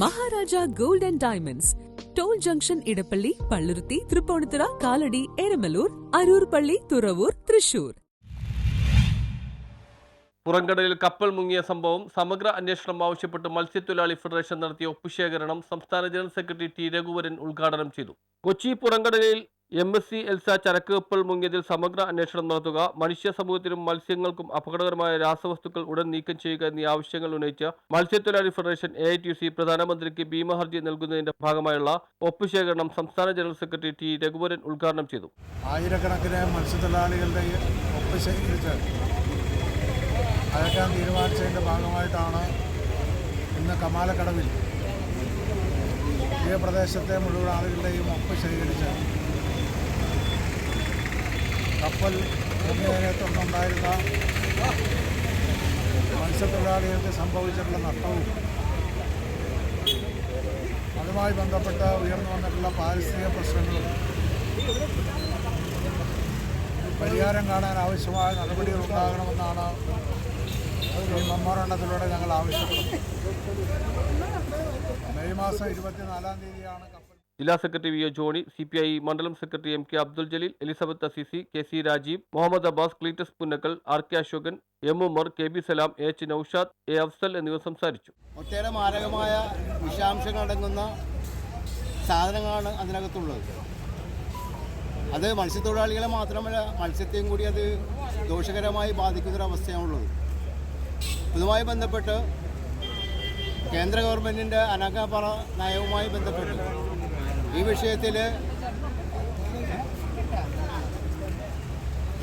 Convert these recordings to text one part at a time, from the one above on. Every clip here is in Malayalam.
Maharaja gold and diamonds. Toll junction Edappally Palluruthy Tripunithura Kalady Eramalloor Aroor Palli Thuravoor Thrissur. പുറംകടലിൽ കപ്പൽ മുങ്ങിയ സംഭവം സമഗ്ര അന്വേഷണം ആവശ്യപ്പെട്ട് മത്സ്യത്തൊഴിലാളി ഫെഡറേഷൻ നടത്തിയ ഒപ്പുശേഖരണം സംസ്ഥാന ജനറൽ സെക്രട്ടറി ടി രഘുവരൻ ഉദ്ഘാടനം ചെയ്തു. കൊച്ചി പുറംകടലിൽ എം എസ് സി എൽസ ചരക്ക് കപ്പൽ മുങ്ങിയതിൽ സമഗ്ര അന്വേഷണം നടത്തുക മനുഷ്യ സമൂഹത്തിനും മത്സ്യങ്ങൾക്കും അപകടകരമായ രാസവസ്തുക്കൾ ഉടൻ നീക്കം ചെയ്യുക എന്നീ ആവശ്യങ്ങൾ ഉന്നയിച്ച് മത്സ്യത്തൊഴിലാളി federation A I T C പ്രധാനമന്ത്രിക്ക് ഭീമഹർജി നൽകുന്നതിന്റെ ഭാഗമായുള്ള ഒപ്പുശേഖരണം സംസ്ഥാന ജനറൽ സെക്രട്ടറി ടി രഘുവരൻ ഉദ്ഘാടനം ചെയ്തു. ആയിരക്കണക്കിന് മത്സ്യത്തൊഴിലാളികളുടെ അയക്കാൻ തീരുമാനിച്ചതിന്റെ ഭാഗമായിട്ടാണ് ഇന്ന് കമാലക്കടവിൽ ഈ പ്രദേശത്തെ മുഴുവൻ ആളുകളുടെയും ഒപ്പ് മുങ്ങിയതിനെ തുടർന്നുണ്ടായിരുന്ന മത്സ്യത്തൊഴിലാളികൾക്ക് സംഭവിച്ചിട്ടുള്ള നഷ്ടവും അതുമായി ബന്ധപ്പെട്ട് ഉയർന്നു വന്നിട്ടുള്ള പാരിസ്ഥിതിക പ്രശ്നങ്ങളും പരിഹാരം കാണാൻ ആവശ്യമായ നടപടികൾ ഉണ്ടാകണമെന്നാണ് ഈ മെമ്മോറണ്ടത്തിലൂടെ ഞങ്ങൾ ആവശ്യപ്പെടുന്നത്. മെയ് മാസം ഇരുപത്തിനാലാം തീയതിയാണ് കപ്പൽ ജില്ലാ secretary V O Johny C P I മണ്ഡലം secretary M K Abdul Jaleel Elizabeth Asisi K C Rajeev Muhammad Abbas Cleetus Punnakkal R K Ashokan M Umar K B Salam H Naushad A Afsal എന്നിവർ സംസാരിച്ചു. ഒട്ടേറെ മാരകമായ വിഷാംശങ്ങളടങ്ങുന്ന സാധനങ്ങളാണ് അതിനകത്തുള്ളത്. അത് മത്സ്യത്തൊഴിലാളികളെ മാത്രമല്ല മത്സ്യത്തെയും കൂടി അത് ദോഷകരമായി ബാധിക്കുന്നൊരവസ്ഥയാണുള്ളത്. ഇതുമായി ബന്ധപ്പെട്ട് കേന്ദ്ര ഗവൺമെന്റിന്റെ അനക്കപ്പറ നയവുമായി ബന്ധപ്പെട്ട് ഈ വിഷയത്തിൽ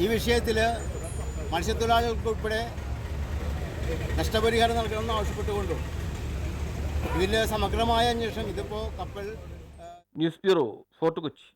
ഈ വിഷയത്തിൽ മത്സ്യത്തൊഴിലാളികൾക്കുൾപ്പെടെ നഷ്ടപരിഹാരം നൽകണമെന്ന് ആവശ്യപ്പെട്ടുകൊണ്ടും ഇതിൽ സമഗ്രമായ അന്വേഷണം ഇതിപ്പോൾ കപ്പൽ ന്യൂസ് ബ്യൂറോ ഫോർട്ട് കൊച്ചി.